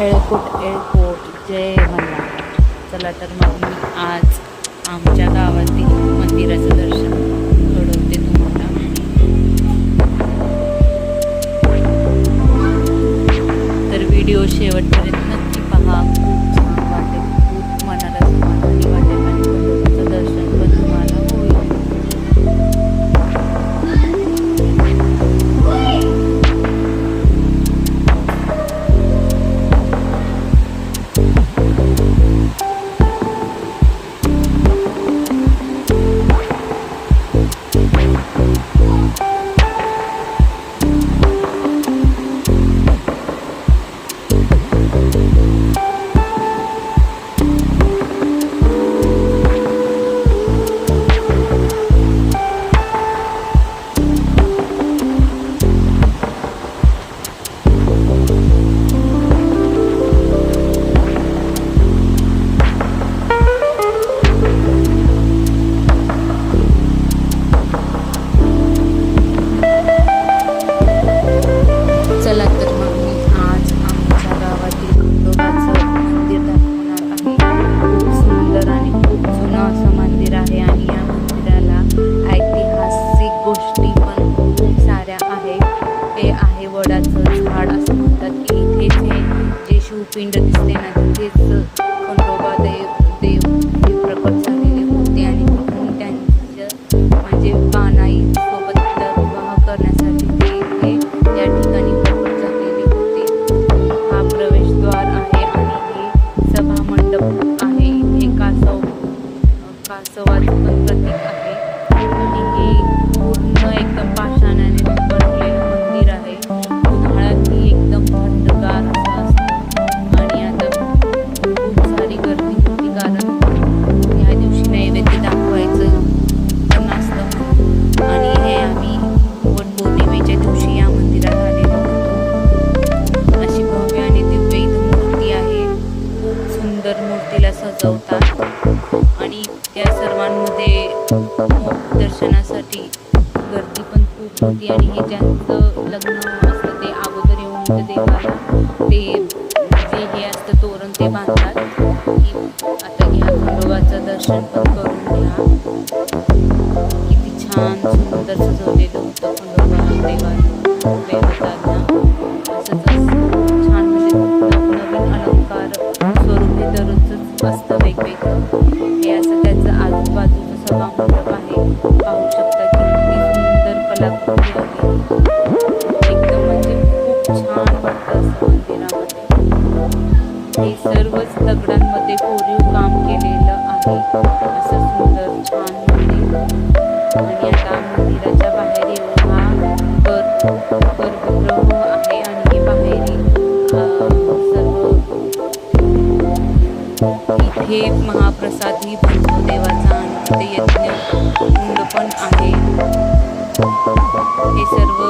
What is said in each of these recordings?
एळकोट एळकोट जय मल्हार. चला तर मग मी आज आमच्या गावातील मंदिराचं दर्शन मूर्तीला आणि त्या सर्वांमध्ये दर्शनासाठी गर्दी पण खूप होती आणि हे ज्यांचं लग्न असतं ते अगोदर येऊन इथं देवाला ते जे हे असतं तोरण ते बांधतात. की आता घ्या खंडोबाचं दर्शन पण करून घ्या. किती छान सुंदर सजवलेलं होतं खंडोबा देवा देवतांना सभा मंडप आहे पाहू शकता किती सुंदर कलाकृती आहे एकदम म्हणजे खूप छान वाटतं असं मंदिरामध्ये हे सर्वच दगडांमध्ये कोरीव काम केलेलं आहे असं सुंदर छान मंदिर आणि आता मंदिराच्या बाहेर येऊन हा गर गर्भगृह आहे आणि हे सर्व इथे महाप्रसाद ही बनतो देवाचा आणि यज्ञ कुंड पण आहे. हे सर्व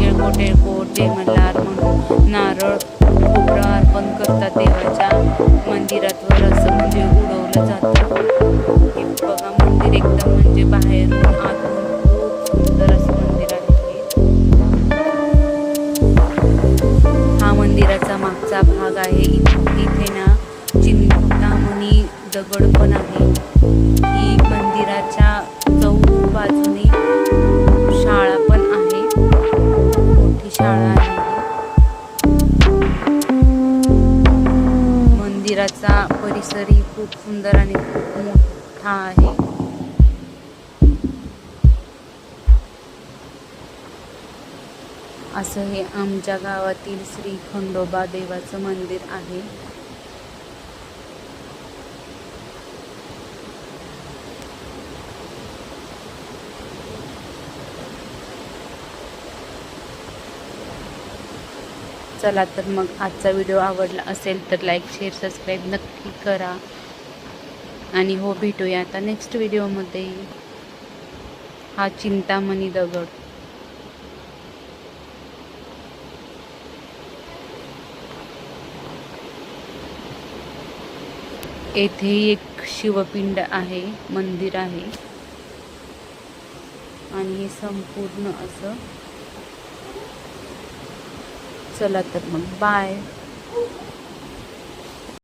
येळकोट येळकोट ते मल्हार म्हणून नारळ खोबरं अर्पण करतात देवाच्या मंदिरात वर असं म्हणजे उडवलं जातं. हे बघा मंदिर एकदम म्हणजे बाहेरून आतून खूप सुंदर असं मंदिर आहे हा. मंदिराचा मागचा भाग आहे. इथे ना चिंतामणी दगड पण आहे. परिसरही खूप सुंदर आणि खूप मोठा आहे. असं हे आमच्या गावातील श्री खंडोबा देवाचं मंदिर आहे. चला तर मग आजचा व्हिडिओ आवडला असेल तर लाईक शेअर सबस्क्राईब नक्की करा. आणि हो भेटूया आता नेक्स्ट व्हिडिओमध्ये हा चिंतामणी दगड. येथे एक शिवपिंड आहे मंदिर आहे. आणि हे संपूर्ण असं चला तर मग. बाय